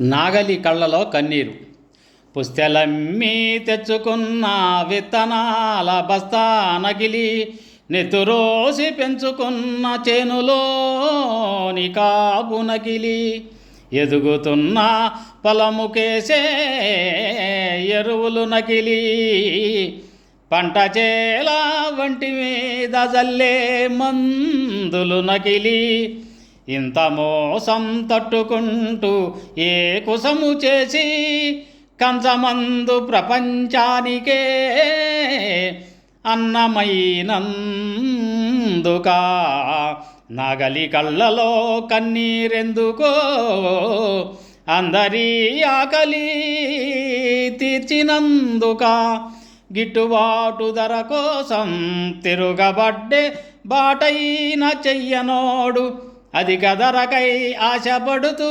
నాగలి కళ్ళలో కన్నీరు. పుస్తెలమ్మి తెచ్చుకున్న విత్తనాల బస్తా నగిలి నెత్తురోసి పెంచుకున్న చేనులోని కాపు నకిలి ఎదుగుతున్న పొలముకేసే ఎరువులు నకిలి పంట చేల వంటి మీద జల్లే మందులు నకిలి ఇంత మోసం తట్టుకుంటూ ఏ కుసము చేసి కంచమందు ప్రపంచానికే అన్నమైనందుక. నగలి కళ్ళలో కన్నీరెందుకో? అందరి ఆకలి తీర్చినందుక. గిట్టుబాటు ధర కోసం తిరుగబడ్డే బాటైన చెయ్యనోడు అది కదరకై ఆశపడుతూ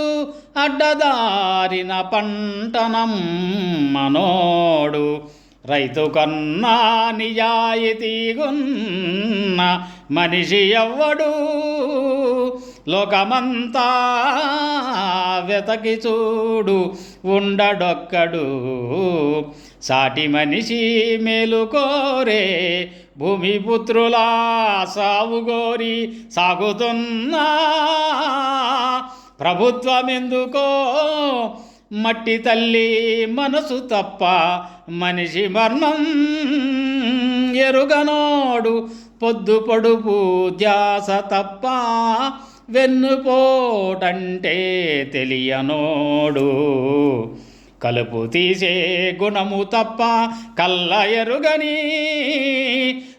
అడ్డదారిన పంటనమ్మనోడు రైతు కన్నా నిజాయితీగున్న మనిషి ఎవ్వడు లోకమంతా వెతకి చూడు ఉండడొక్కడు. సాటి మనిషి మేలు కోరే భూమిపుత్రులా సావుగోరి సాగుతున్నా. ప్రభుత్వం ఎందుకో మట్టి తల్లి మనసు తప్ప మనిషి మర్మం ఎరుగనోడు పొద్దు పొడుపు ధ్యాస తప్ప వెన్నుపోటంటే తెలియనోడు. కలుపు తీసే గుణము తప్ప కల్ల ఎరుగని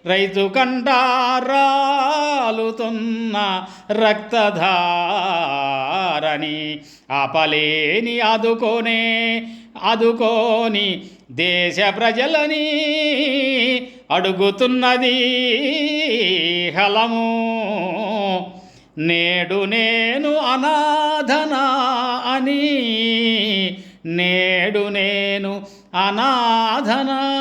రైతు కంటారాలుతున్న రక్తధారని ఆపలేని ఆదుకోనే ఆదుకోని దేశ ప్రజలని అడుగుతున్నది హలము. నేడు నేను అనాథనా అని. నేడు నేను అనాథనా.